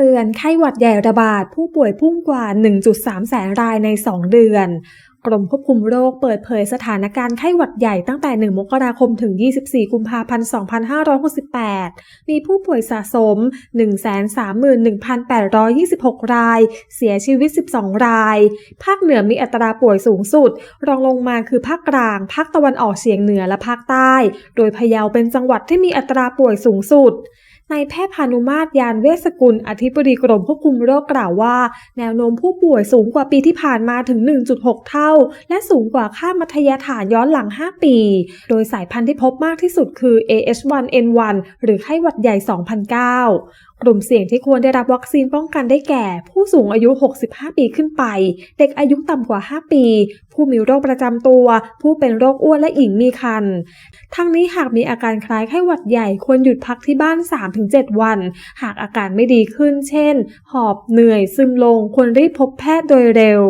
ตือนไข้หวัดใหญ่ระบาดผู้ป่วยพุ่งกว่า 1.3 แสนรายใน 2 เดือน กรมควบคุมโรคเปิดเผยสถานการณ์ไข้หวัดใหญ่ตั้งแต่ 1 มกราคมถึง 24 กุมภาพันธ์ 2568 มีผู้ป่วยสะสม 131,826 ราย เสียชีวิต 12 ราย ภาคเหนือมีอัตราป่วยสูงสุด รองลงมาคือภาคกลาง ภาคตะวันออกเฉียงเหนือและภาคใต้ โดยพะเยาเป็นจังหวัดที่มีอัตราป่วยสูงสุด นายแพทย์พานุมาตรยานเวชกุล อธิบดีกรมควบคุมโรคกล่าวว่า แนวโน้มผู้ป่วยสูงกว่าปีที่ผ่านมาถึง 1.6 เท่า และสูงกว่าค่ามัธยฐานย้อนหลัง 5 ปี โดยสายพันธุ์ที่พบมากที่สุดคือ AH1N1 หรือไข้หวัดใหญ่ 2009กลุ่มเสี่ยงที่ควรได้รับวัคซีนป้องกันได้แก่ ผู้สูงอายุ 65 ปีขึ้นไป เด็กอายุต่ำกว่า 5 ปี ผู้มีโรคประจำตัว ผู้เป็นโรคอ้วนและหญิงมีครรภ์ทั้งนี้หากมีอาการคล้ายไข้หวัดใหญ่ควรหยุดพักที่บ้าน3-7 วัน หากอาการไม่ดีขึ้น เช่น หอบเหนื่อยซึมลงควรรีบพบแพทย์โดยเร็ว